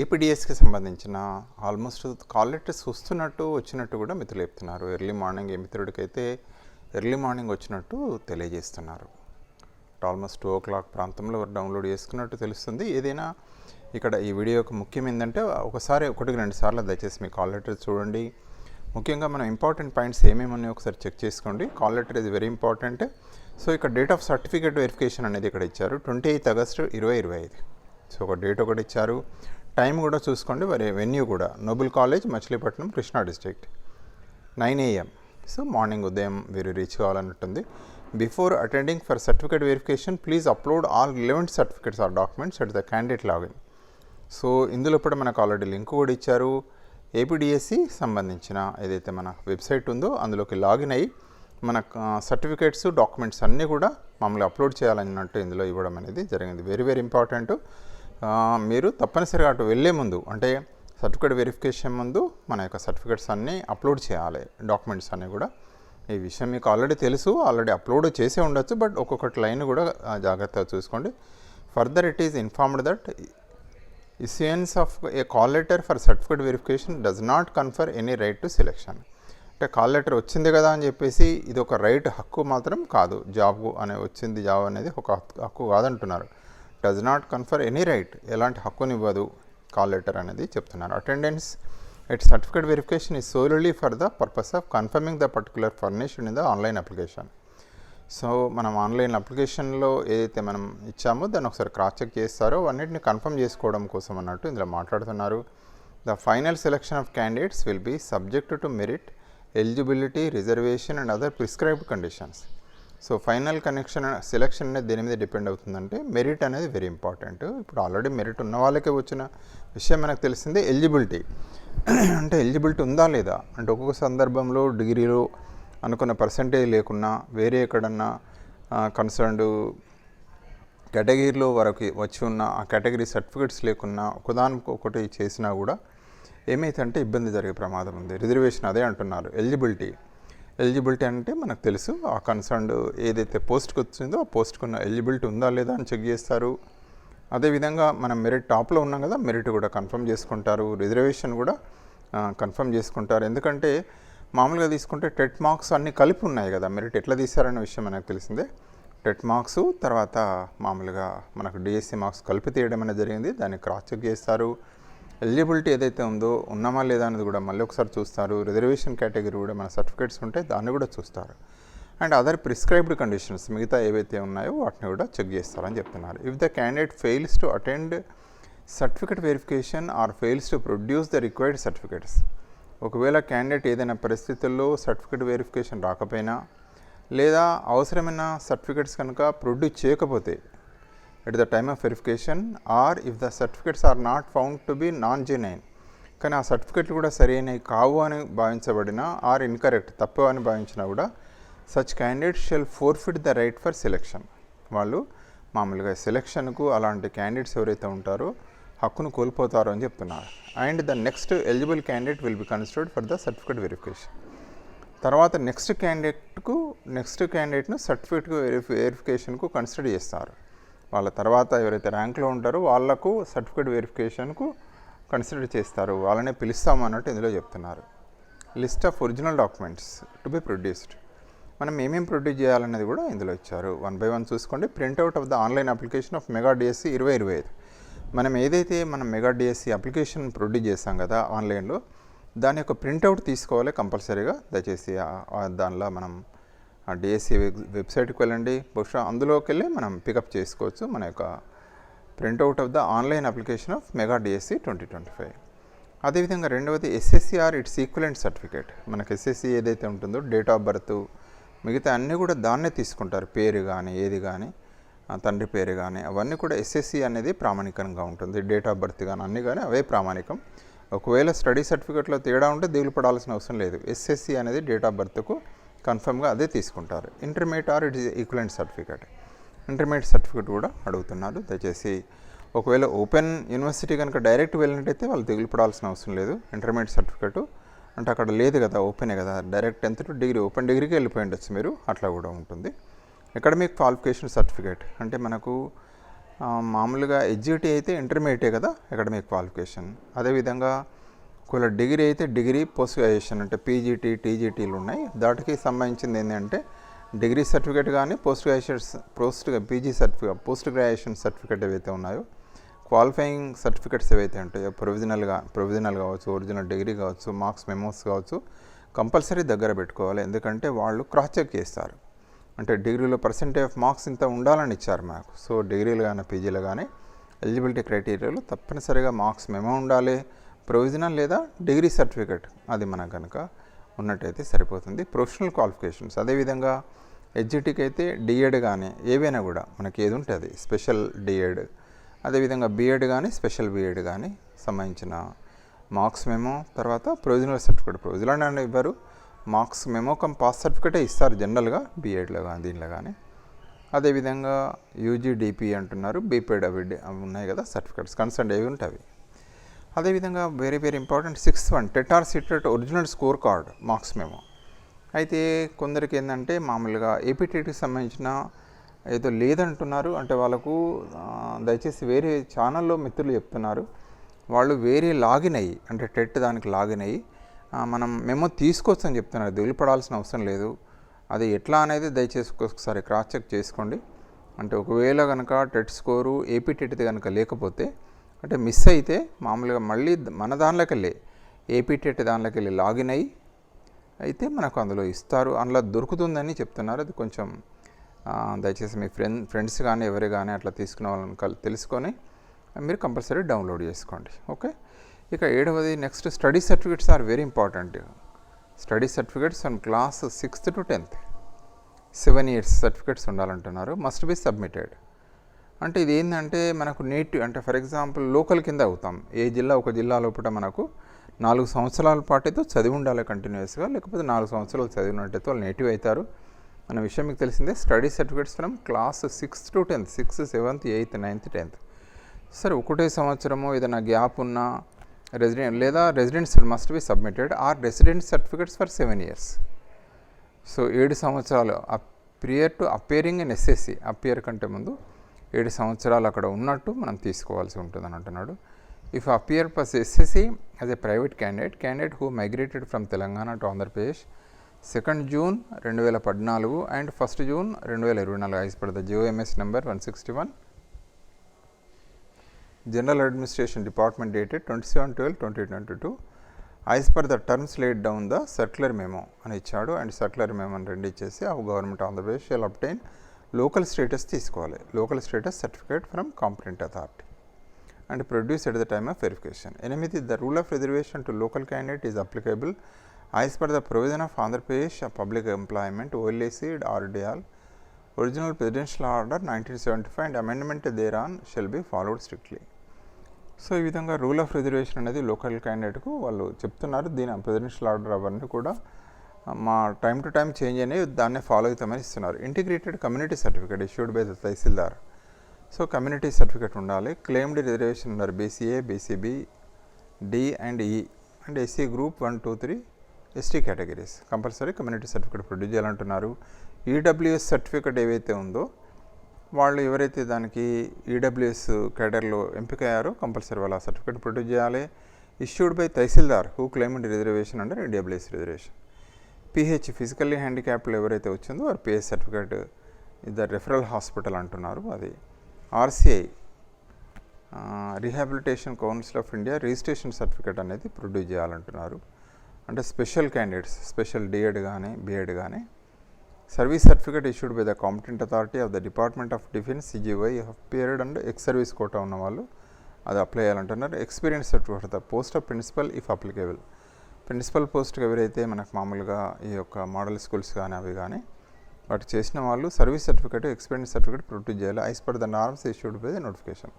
ఏపీడిఎస్కి సంబంధించిన almost call letters వస్తున్నట్టు వచ్చినట్టు కూడా మిత్రులు చెప్తున్నారు. ఎర్లీ మార్నింగ్ ఏ మిత్రుడికైతే ఎర్లీ మార్నింగ్ వచ్చినట్టు తెలియజేస్తున్నారు. ఆల్మోస్ట్ టూ ఓ క్లాక్ ప్రాంతంలో డౌన్లోడ్ చేసుకున్నట్టు తెలుస్తుంది. ఏదైనా ఇక్కడ ఈ వీడియో యొక్క ముఖ్యం ఏంటంటే ఒకసారి ఒకటికి రెండు సార్లు దయచేసి మీ కాల్ లెటర్ చూడండి. ముఖ్యంగా మనం ఇంపార్టెంట్ పాయింట్స్ ఏమేమి ఉన్నాయో ఒకసారి చెక్ చేసుకోండి. కాల్ లెటర్ ఇది వెరీ ఇంపార్టెంట్. సో ఇక్కడ డేట్ ఆఫ్ సర్టిఫికేట్ వెరిఫికేషన్ అనేది ఇక్కడ ఇచ్చారు. ట్వంటీ ఎయిత్ ఆగస్ట్ ఇరవై ఇరవై ఐదు. సో ఒక డేట్ ఒకటి ఇచ్చారు. టైం కూడా చూసుకోండి. మరి వెన్యూ కూడా. Noble College Machilipatnam Krishna district. Nine AM so morning ఉదయం మీరు reach కావాలన్నట్టుంది. Before attending for certificate verification please upload all relevant certificates or documents at the candidate login. So ఇందులో ఇప్పుడు మనకు ఆల్రెడీ లింక్ కూడా ఇచ్చారు. ఏపీడిఎస్సి సంబంధించిన ఏదైతే మన వెబ్సైట్ ఉందో అందులోకి లాగిన్ అయ్యి మన సర్టిఫికేట్స్ డాక్యుమెంట్స్ అన్నీ కూడా మమ్మల్ని అప్లోడ్ చేయాలన్నట్టు ఇందులో ఇవ్వడం అనేది జరిగింది. వెరీ వెరీ ఇంపార్టెంట్ మీరు తప్పనిసరిగా అటు వెళ్ళే ముందు అంటే సర్టిఫికేట్ వెరిఫికేషన్ ముందు మన యొక్క సర్టిఫికేట్స్ అన్నీ అప్లోడ్ చేయాలి డాక్యుమెంట్స్ అన్నీ కూడా. ఈ విషయం మీకు ఆల్రెడీ తెలుసు ఆల్రెడీ అప్లోడ్ చేసే ఉండొచ్చు బట్ ఒక్కొక్కటి లైన్ కూడా జాగ్రత్తగా చూసుకోండి. Further it is informed that issuance of a call letter for certificate verification does not confer any right to selection అంటే కాల్ లెటర్ వచ్చింది కదా అని చెప్పేసి ఇది ఒక రైట్ హక్కు మాత్రం కాదు. జాబ్ అనే వచ్చింది జాబ్ అనేది ఒక హక్కు- హక్కు కాదంటున్నారు. Does not confer any right ఎలాంటి హక్కునివ్వదు కాల్ లెటర్ అనేది చెప్తున్నారు. Attendance it certificate verification is solely for the purpose of confirming the particular furnished in the online application so మనం ఆన్లైన్ అప్లికేషన్లో ఏదైతే మనం ఇచ్చామో దాన్ని ఒకసారి క్రాస్ చెక్ చేస్తారో అన్నిటిని కన్ఫర్మ్ చేసుకోవడం కోసం అన్నట్టు ఇందులో మాట్లాడుతున్నారు. The final selection of candidates will be subject to merit eligibility reservation and other prescribed conditions so final connection selection అనేది దేని మీద డిపెండ్ అవుతుందంటే మెరిట్ అనేది వెరీ ఇంపార్టెంట్. ఇప్పుడు ఆల్రెడీ మెరిట్ ఉన్న వాళ్ళకే వచ్చిన విషయం మనకు తెలిసిందే ఎలిజిబిలిటీ. అంటే ఎలిజిబిలిటీ ఉందా లేదా? అంటే ఒక్కొక్క సందర్భంలో డిగ్రీలో అనుకున్న పర్సంటేజ్ లేకున్నా వేరే ఎక్కడన్నా కన్సర్న్డ్ కేటగిరీలో వరకు వచ్చి ఉన్న ఆ కేటగిరీ సర్టిఫికెట్స్ లేకున్నా ఒకదానికి ఒకటి చేసినా కూడా ఏమైతే అంటే ఇబ్బంది జరిగే ప్రమాదం ఉంది. రిజర్వేషన్ అదే అంటున్నారు. ఎలిజిబిలిటీ. ఎలిజిబిలిటీ అంటే మనకు తెలుసు. ఆ కన్సర్న్డ్ ఏదైతే పోస్ట్కి వచ్చిందో ఆ పోస్ట్కి ఉన్న ఎలిజిబిలిటీ ఉందా లేదా అని చెక్ చేస్తారు. అదేవిధంగా మనం మెరిట్ టాప్లో ఉన్నాం కదా మెరిట్ కూడా కన్ఫర్మ్ చేసుకుంటారు. రిజర్వేషన్ కూడా కన్ఫర్మ్ చేసుకుంటారు. ఎందుకంటే మామూలుగా తీసుకుంటే టెట్ మార్క్స్ అన్నీ కలిపి ఉన్నాయి కదా. మెరిట్ ఎట్లా తీశారనే విషయం మనకు తెలిసిందే. టెట్ మార్క్స్ తర్వాత మామూలుగా మనకు డిఎస్సి మార్క్స్ కలిపి తీయడం అనేది జరిగింది. దాన్ని క్రాస్ చెక్ చేస్తారు. ఎలిజిబిలిటీ ఏదైతే ఉందో ఉన్నామా లేదా అనేది కూడా మళ్ళీ ఒకసారి చూస్తారు. రిజర్వేషన్ కేటగిరీ కూడా మన సర్టిఫికేట్స్ ఉంటే దాన్ని కూడా చూస్తారు. అండ్ అదర్ ప్రిస్క్రైబ్డ్ కండిషన్స్ మిగతా ఏవైతే ఉన్నాయో వాటిని కూడా చెక్ చేస్తారని చెప్తున్నారు. If the candidate fails to attend certificate verification or fails to produce the required certificates ఒకవేళ క్యాండిడేట్ ఏదైనా పరిస్థితుల్లో సర్టిఫికేట్ వెరిఫికేషన్ రాకపోయినా లేదా అవసరమైన సర్టిఫికేట్స్ కనుక ప్రొడ్యూస్ చేయకపోతే at the time of verification or if the certificates are not found to be non genuine కానీ ఆ సర్టిఫికెట్లు కూడా సరైనవి కావు అని భావించబడిన ఆర్ ఇన్కరెక్ట్ తప్పు అని భావించినా కూడా such candidate shall forfeit the right for selection వాళ్ళు మామూలుగా సెలెక్షన్కు అలాంటి క్యాండిడేట్స్ ఎవరైతే ఉంటారో హక్కును కోల్పోతారు అని చెప్తున్నారు. And the next eligible candidate will be considered for the certificate verification తర్వాత నెక్స్ట్ క్యాండిడేట్కు నెక్స్ట్ క్యాండిడేట్ను సర్టిఫికేట్ వెరిఫి వెరిఫికేషన్కు కన్సిడర్ చేస్తారు. వాళ్ళ తర్వాత ఎవరైతే ర్యాంక్లో ఉంటారో వాళ్ళకు సర్టిఫికేట్ వెరిఫికేషన్కు కన్సిడర్ చేస్తారు. వాళ్ళనే పిలుస్తామన్నట్టు ఇందులో చెప్తున్నారు. List of original documents to be produced. మనం ఏమేమి ప్రొడ్యూస్ చేయాలనేది కూడా ఇందులో ఇచ్చారు. వన్ బై వన్ చూసుకోండి. Printout of the online application of mega DSC ఇరవై ఇరవై ఐదు. మనం ఏదైతే మనం మెగా డిఎస్సి అప్లికేషన్ ప్రొడ్యూస్ చేస్తాం కదా ఆన్లైన్లో దాని యొక్క ప్రింట్అవుట్ తీసుకోవాలి కంపల్సరీగా. దయచేసి దానిలో మనం ఆ డిఎస్సి వెబ్సైట్కి వెళ్ళండి. బహుశా అందులోకి వెళ్ళి మనం పికప్ చేసుకోవచ్చు మన యొక్క printout of the online application of mega DSC twenty twenty five. అదేవిధంగా రెండవది SSC or it's equivalent certificate. మనకు ఎస్ఎస్సి ఏదైతే ఉంటుందో డేట్ ఆఫ్ బర్త్ మిగతా అన్నీ కూడా దాన్నే తీసుకుంటారు. పేరు కానీ ఏది కానీ తండ్రి పేరు కానీ అవన్నీ కూడా ఎస్ఎస్సి అనేది ప్రామాణికంగా ఉంటుంది. డేట్ ఆఫ్ బర్త్ కానీ అన్నీ కానీ అవే ప్రామాణికం. ఒకవేళ స్టడీ సర్టిఫికేట్లో తేడా ఉంటే దిగులు పడాల్సిన అవసరం లేదు. ఎస్ఎస్సి అనేది డేట్ ఆఫ్ బర్త్కు కన్ఫర్మ్గా అదే తీసుకుంటారు. Intermediate or it is equivalent certificate. Intermediate certificate కూడా అడుగుతున్నారు. దయచేసి ఒకవేళ ఓపెన్ యూనివర్సిటీ కనుక డైరెక్ట్ వెళ్ళినట్టయితే వాళ్ళు దిగులు పడాల్సిన అవసరం లేదు. ఇంటర్మీడియట్ సర్టిఫికేట్ అంటే అక్కడ లేదు కదా ఓపెనే కదా direct tenth to degree open డిగ్రీకి వెళ్ళిపోయి ఉండొచ్చు మీరు. అట్లా కూడా ఉంటుంది. అకాడమిక్ క్వాలిఫికేషన్ సర్టిఫికేట్ అంటే మనకు మామూలుగా ఎడ్జిటీ అయితే ఇంటర్మీడియటే కదా అకాడమిక్ క్వాలిఫికేషన్. అదేవిధంగా ఒకవేళ డిగ్రీ అయితే డిగ్రీ పోస్ట్ గ్రాడ్యుయేషన్ అంటే పీజీటీ టీజీటీలు ఉన్నాయి. దాటికి సంబంధించింది ఏంటంటే డిగ్రీ సర్టిఫికేట్ కానీ post graduation post PG certificate post graduation certificate ఏవైతే ఉన్నాయో క్వాలిఫైయింగ్ సర్టిఫికేట్స్ ఏవైతే ఉంటాయో ప్రొవిజనల్గా ప్రొవిజనల్ కావచ్చు ఒరిజినల్ డిగ్రీ కావచ్చు మార్క్స్ మెమోస్ కావచ్చు కంపల్సరీ దగ్గర పెట్టుకోవాలి. ఎందుకంటే వాళ్ళు క్రాస్ చెక్ చేస్తారు. అంటే డిగ్రీలో పర్సెంటేజ్ ఆఫ్ మార్క్స్ ఇంత ఉండాలని ఇచ్చారు మాకు. సో డిగ్రీలు కానీ పీజీలు కానీ ఎలిజిబిలిటీ క్రైటీరియాలు తప్పనిసరిగా మార్క్స్ మెమో ఉండాలి. ప్రొవిజనల్ లేదా డిగ్రీ సర్టిఫికేట్ అది మనకు కనుక ఉన్నట్టయితే సరిపోతుంది. Professional qualifications. అదేవిధంగా హెచ్జిటికి అయితే డిఎడ్ కానీ ఏవైనా కూడా మనకి ఏది ఉంటే అది స్పెషల్ డిఎడ్ అదేవిధంగా బీఎడ్ కానీ స్పెషల్ బీఎడ్ కానీ సంబంధించిన మార్క్స్ మేమో తర్వాత ప్రొవిజనల్ సర్టిఫికేట్. ప్రొవిజనల్ అని ఇవ్వరు మార్క్స్ మెమో కమ్ పాస్ సర్టిఫికేటే ఇస్తారు జనరల్గా బీఎడ్లో కానీ దీనిలో కానీ అదేవిధంగా యూజీడిపి అంటున్నారు బీపీడ్ అవి ఉన్నాయి కదా సర్టిఫికేట్స్. కన్సర్న్ ఏవి ఉంటాయి అదేవిధంగా very very important sixth one TET or CTET original score card marks మేము అయితే కొందరికి ఏంటంటే మామూలుగా ఏపీటీటీకి సంబంధించిన ఏదో లేదంటున్నారు. అంటే వాళ్ళకు దయచేసి వేరే ఛానల్లో మిత్రులు చెప్తున్నారు. వాళ్ళు వేరే లాగిన్ అయ్యి అంటే టెట్ దానికి లాగిన్ అయ్యి మనం మేము తీసుకోవచ్చు అని చెప్తున్నారు దిగులుపడాల్సిన అవసరం లేదు. అది ఎట్లా అనేది దయచేసి ఒకసారి క్రాస్ చెక్ చేసుకోండి. అంటే ఒకవేళ కనుక టెట్ స్కోరు ఏపీ కనుక లేకపోతే అంటే మిస్ అయితే మామూలుగా మళ్ళీ మన దానిలోకి వెళ్ళి ఏపీ టెట్ దానిలోకి వెళ్ళి లాగిన్ అయ్యి అయితే మనకు అందులో ఇస్తారు. అందులో దొరుకుతుందని చెప్తున్నారు. అది కొంచెం దయచేసి మీ ఫ్రెండ్ ఫ్రెండ్స్ కానీ ఎవరు కానీ అట్లా తీసుకునే వాళ్ళని కలి తెలుసుకొని మీరు కంపల్సరీ డౌన్లోడ్ చేసుకోండి. ఓకే? ఇక ఏడవది next study certificates are very important study certificates and class sixth to tenth seven years certificates ఉండాలంటున్నారు. Must be submitted అంటే ఇది ఏంటంటే మనకు నేటివ్ అంటే ఫర్ ఎగ్జాంపుల్ లోకల్ కింద అవుతాం. ఏ జిల్లా ఒక జిల్లా లోపల మనకు నాలుగు సంవత్సరాల పాటు అయితే చదివి ఉండాలి కంటిన్యూస్గా లేకపోతే నాలుగు సంవత్సరాలు చదివినట్టయితే వాళ్ళు నేటివ్ అవుతారు. అన్న విషయం మీకు తెలిసిందే study certificates from class sixth to tenth sixth seventh eighth ninth tenth. సరే ఒకటే సంవత్సరము ఏదైనా గ్యాప్ ఉన్న రెసిడెంట్ లేదా residents must be submitted or resident certificates for seven years so ఏడు సంవత్సరాలు prior to appearing in SSC appear కంటే ముందు ఏడు సంవత్సరాలు అక్కడ ఉన్నట్టు మనం తీసుకోవాల్సి ఉంటుంది అని అంటున్నాడు if appear pass SSC as a private candidate candidate who migrated from Telangana to Andhra Pradesh second June రెండు వేల పద్నాలుగు అండ్ ఫస్ట్ జూన్ రెండు వేల ఇరవై నాలుగు ice per the GOMs number one sixty one general administration department dated twenty seven twelve twenty twenty two ice per the terms laid down the circular memo అని ఇచ్చాడు. And circular memo అని రెండు ఇచ్చేసి ఆ government Andhra Pradesh shell obtain local status తీసుకోవాలి. Local status certificate from competent authority. And produce at the time of verification. ఎనిమిది the rule of reservation to local candidate is applicable ice per the provision of Andhra Pradesh public employment ఓఎల్ఏసీ ఆర్డిఆల్ original presidential order nineteen seventy five and amendment there on shall be followed strictly so ఈ విధంగా rule of reservation అనేది local క్యాండిడేట్కు వాళ్ళు చెప్తున్నారు. దీని presidential order అవన్నీ కూడా మా time to time change అనేవి దాన్నే ఫాలో అవుతామని ఇస్తున్నారు. Integrated community certificate issued by the tahsildar. So community certificate ఉండాలి. క్లెయిమ్డ్ రిజర్వేషన్ ఉన్నారు. BCA BCB D and E. And SC group one two three ST categories. Compulsory community certificate produce చేయాలంటున్నారు. EWS certificate ఏవైతే ఉందో వాళ్ళు ఎవరైతే దానికి EWS కేటర్లో ఎంపిక అయ్యారో compulsory వాళ్ళ సర్టిఫికేట్ ప్రొడ్యూస్ చేయాలి. Issued by tahsildar who claimed reservation under EWS reservation. PH physically హ్యాండిక్యాప్లు ఎవరైతే వచ్చిందో వారు PH certificate the referral hospital అంటున్నారు. అది RCI rehabilitation council of India registration certificate అనేది ప్రొడ్యూస్ చేయాలంటున్నారు. అంటే స్పెషల్ క్యాండిడేట్స్ స్పెషల్ డిఎడ్ కానీ బిఎడ్ కానీ service certificate issued by the competent authority of the department of defence సిజివై period and ex service quota ఉన్న వాళ్ళు అది apply చేయాలంటున్నారు. Experience certificate the post of principal if applicable. Principal పోస్ట్కి ఎవరైతే మనకు మామూలుగా ఈ యొక్క మోడల్ స్కూల్స్ కానీ అవి కానీ వాటి చేసిన వాళ్ళు service certificate experience certificate produce చేయాలి. As per the norms issued by the notification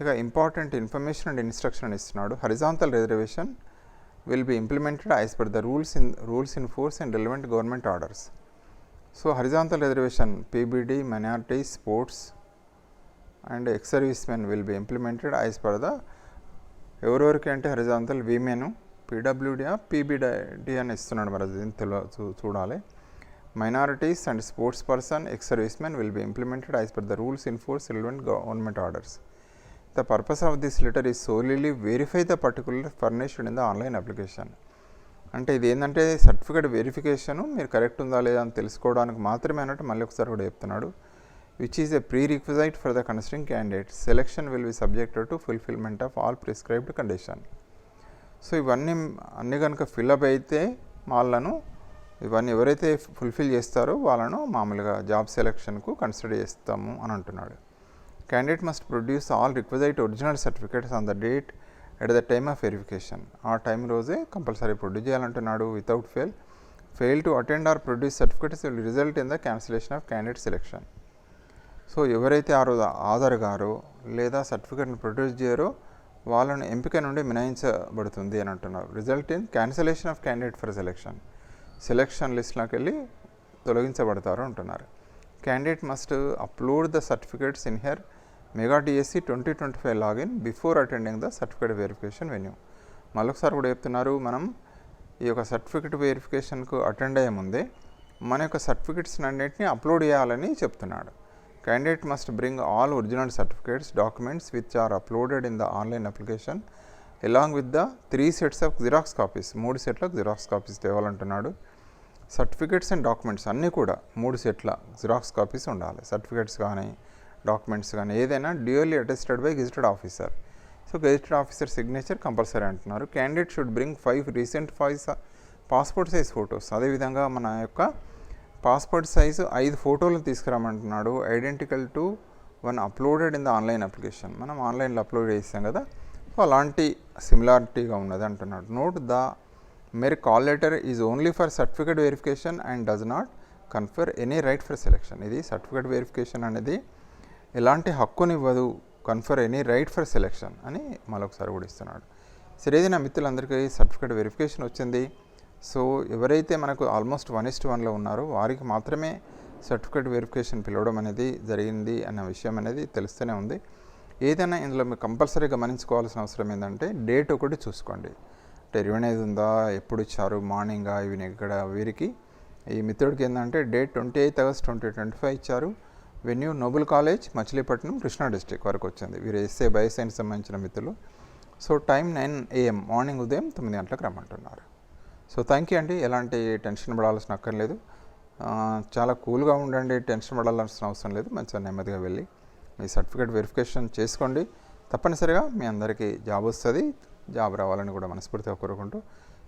ఇక ఇంపార్టెంట్ ఇన్ఫర్మేషన్ అండ్ ఇన్స్ట్రక్షన్ ఇస్తున్నాడు. Horizontal reservation will be implemented as per the rules in rules in force and relevant government orders so horizontal reservation PBD minority sports and ex service men will be implemented as per the ఎవరెవరికి అంటే హరిజాంతల్ విమెను PWD PBD అని ఇస్తున్నాడు మరి అది చూడాలి. Minorities and sports person ex servicemen will be implemented as per the rules in force relevant government orders. The purpose of this letter is solely verify the particular furnished in the online application. అంటే ఇది ఏంటంటే certificate verification మీరు correct ఉందా లేదా అని తెలుసుకోవడానికి మాత్రమే అన్నట్టు మళ్ళీ ఒకసారి కూడా చెప్తున్నాడు. Which is a prerequisite for the considering candidate selection will be subjected to fulfilment of all prescribed condition so ఇవన్నీ అన్ని కనుక ఫిల్అప్ అయితే వాళ్ళను ఇవన్నీ ఎవరైతే ఫుల్ఫిల్ చేస్తారో వాళ్ళను మామూలుగా జాబ్ సెలెక్షన్కు కన్సిడర్ చేస్తాము అని అంటున్నాడు. Candidate must produce all requisite original certificates on the date at the time of verification ఆ టైం రోజే compulsory produce చేయాలంటున్నాడు. Without fail fail to attend or produce certificates will result in the cancellation of candidate selection so ఎవరైతే ఆ రోజు ఆధార్ గారో లేదా సర్టిఫికేట్ని produce చేయరో వాళ్ళను ఎంపిక నుండి మినహాయించబడుతుంది అని అంటున్నారు. Result in cancellation of candidate for selection selection లిస్ట్లోకి వెళ్ళి తొలగించబడతారు అంటున్నారు. Candidate must upload the certificates in her mega DSC twenty twenty five login before attending the certificate verification venue మరొకసారి కూడా చెప్తున్నారు మనం ఈ యొక్క సర్టిఫికేట్ వెరిఫికేషన్కు అటెండ్ అయ్యే ముందే మన యొక్క సర్టిఫికేట్స్ అన్నింటినీ అప్లోడ్ చేయాలని చెప్తున్నాడు. Candidate must bring all original certificates documents which are uploaded in the online application along with the three sets of xerox copies మూడు సెట్లకు జిరాక్స్ కాపీస్ తేవాలంటున్నాడు. సర్టిఫికేట్స్ అండ్ డాక్యుమెంట్స్ అన్నీ కూడా మూడు సెట్ల జిరాక్స్ కాపీస్ ఉండాలి. సర్టిఫికేట్స్ కానీ డాక్యుమెంట్స్ కానీ ఏదైనా duly attested by gazetted officer so gazetted officer signature compulsory అంటున్నారు. Candidate should bring five recent five passport size photos అదేవిధంగా మన యొక్క పాస్పోర్ట్ సైజు ఐదు ఫోటోలు తీసుకురామంటున్నాడు. Identical to one uploaded in the online application. మనం ఆన్లైన్లో అప్లోడ్ చేస్తాం కదా. సో అలాంటి సిమిలారిటీగా ఉన్నది అంటున్నాడు. Note the mere call letter is only for certificate verification and does not confer any right for selection ఇది సర్టిఫికేట్ వెరిఫికేషన్ అనేది ఎలాంటి హక్కునివ్వదు confer any right for selection అని మరొకసారి కూడా ఇస్తున్నాడు. సరే నా మిత్రులందరికీ సర్టిఫికేట్ వెరిఫికేషన్ వచ్చింది. సో ఎవరైతే మనకు ఆల్మోస్ట్ వన్ ఇస్ట్ వన్లో ఉన్నారో వారికి మాత్రమే సర్టిఫికేట్ వెరిఫికేషన్ పిలవడం అనేది జరిగింది అన్న విషయం అనేది తెలుస్తూనే ఉంది. ఏదైనా ఇందులో మీరు కంపల్సరీ గమనించుకోవాల్సిన అవసరం ఏంటంటే డేట్ ఒకటి చూసుకోండి. అంటే రివైనైజ్ ఉందా? ఎప్పుడు ఇచ్చారు? మార్నింగా ఈవినింగ్ ఇక్కడ వీరికి. ఈ మిత్రుడికి ఏంటంటే date twenty eighth August twenty twenty five ఇచ్చారు. Venue Noble college Machilipatnam Krishna district వరకు వచ్చింది. వీరు ఎస్ఏ బయోసైన్స్ సంబంధించిన మిత్రులు. So time nine AM morning ఉదయం తొమ్మిది గంటలకు రమ్మంటున్నారు. సో థ్యాంక్ యూ అండి. ఎలాంటి టెన్షన్ పడాల్సిన అక్కర్లేదు. చాలా కూల్గా ఉండండి. టెన్షన్ పడాల్సిన అవసరం లేదు. మంచిగా నెమ్మదిగా వెళ్ళి మీ సర్టిఫికేట్ వెరిఫికేషన్ చేసుకోండి. తప్పనిసరిగా మీ అందరికీ జాబ్ వస్తుంది. జాబ్ రావాలని కూడా మనస్ఫూర్తిగా కోరుకుంటూ.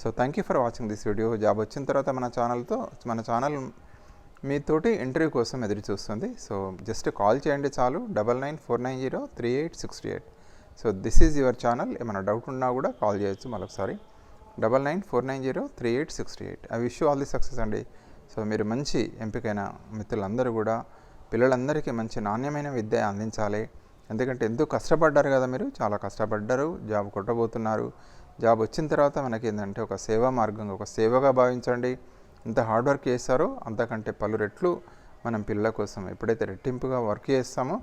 So thank you for watching this video job వచ్చిన తర్వాత మన ఛానల్తో మన ఛానల్ మీతోటి ఇంటర్వ్యూ కోసం ఎదురు చూస్తుంది. సో జస్ట్ కాల్ చేయండి చాలు. Double nine four nine zero three eight sixty eight so this is your channel ఏమైనా డౌట్ ఉన్నా కూడా కాల్ చేయొచ్చు మరొకసారి. Double nine four nine zero three eight sixty eight. I wish all the success అండి. So మీరు మంచి ఎంపికైన మిత్రులందరూ కూడా పిల్లలందరికీ మంచి నాణ్యమైన విద్య అందించాలి. ఎందుకంటే ఎంతో కష్టపడ్డారు కదా మీరు చాలా కష్టపడ్డారు జాబ్ కొట్టబోతున్నారు. జాబ్ వచ్చిన తర్వాత మనకి ఏంటంటే ఒక సేవా మార్గంగా ఒక సేవగా భావించండి. ఎంత హార్డ్ వర్క్ చేస్తారో అంతకంటే పలు రెట్లు మనం పిల్లల కోసం ఎప్పుడైతే రెట్టింపుగా వర్క్ చేస్తామో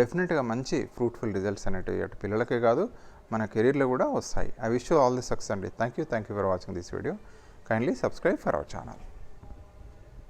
డెఫినెట్గా మంచి ఫ్రూట్ఫుల్ రిజల్ట్స్ అనేటివి అటు పిల్లలకే కాదు మన కెరీర్లో కూడా వస్తాయి. I wish all the success అండి. Thank you. Thank you for watching this video. Kindly subscribe for our channel